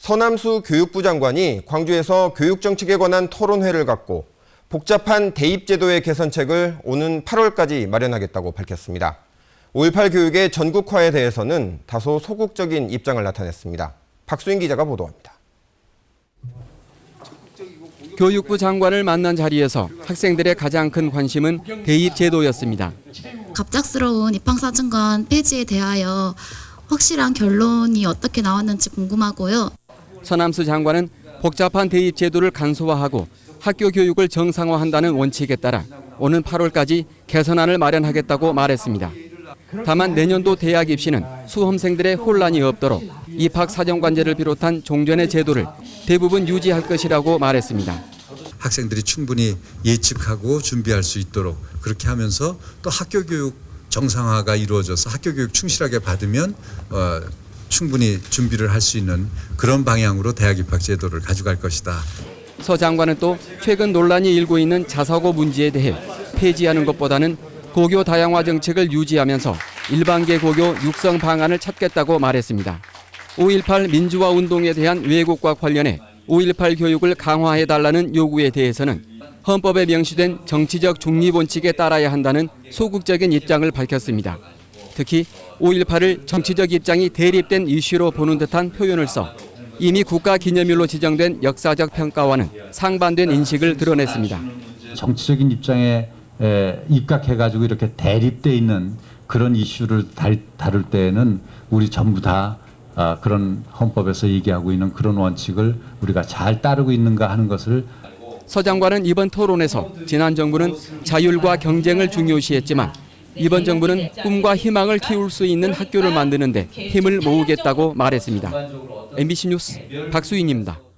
서남수 교육부 장관이 광주에서 교육정책에 관한 토론회를 갖고 복잡한 대입제도의 개선책을 오는 8월까지 마련하겠다고 밝혔습니다. 5.18 교육의 전국화에 대해서는 다소 소극적인 입장을 나타냈습니다. 박수인 기자가 보도합니다. 교육부 장관을 만난 자리에서 학생들의 가장 큰 관심은 대입 제도였습니다. 갑작스러운 입학사정관 폐지에 대하여 확실한 결론이 어떻게 나왔는지 궁금하고요. 서남수 장관은 복잡한 대입 제도를 간소화하고 학교 교육을 정상화한다는 원칙에 따라 오는 8월까지 개선안을 마련하겠다고 말했습니다. 다만 내년도 대학 입시는 수험생들의 혼란이 없도록 입학 사정관제를 비롯한 종전의 제도를 대부분 유지할 것이라고 말했습니다. 학생들이 충분히 예측하고 준비할 수 있도록 그렇게 하면서 또 학교 교육 정상화가 이루어져서 학교 교육 충실하게 받으면 어, 충분히 준비를 할 수 있는 그런 방향으로 대학 입학 제도를 가져갈 것이다. 서 장관은 또 최근 논란이 일고 있는 자사고 문제에 대해 폐지하는 것보다는 고교 다양화 정책을 유지하면서 일반계 고교 육성 방안을 찾겠다고 말했습니다. 5.18 민주화 운동에 대한 왜곡과 관련해 5.18 교육을 강화해 달라는 요구에 대해서는 헌법에 명시된 정치적 중립 원칙에 따라야 한다는 소극적인 입장을 밝혔습니다. 특히 5.18을 정치적 입장이 대립된 이슈로 보는 듯한 표현을 써 이미 국가 기념일로 지정된 역사적 평가와는 상반된 인식을 드러냈습니다. 정치적인 입장에 에, 입각해가지고 이렇게 대립돼 있는 그런 이슈를 달, 다룰 때에는 우리 전부 다 아, 그런 헌법에서 얘기하고 있는 그런 원칙을 우리가 잘 따르고 있는가 하는 것을 서 장관은 이번 토론에서 지난 정부는 자율과 경쟁을 중요시했지만 이번 정부는 꿈과 희망을 키울 수 있는 학교를 만드는데 힘을 모으겠다고 말했습니다. MBC 뉴스 박수인입니다.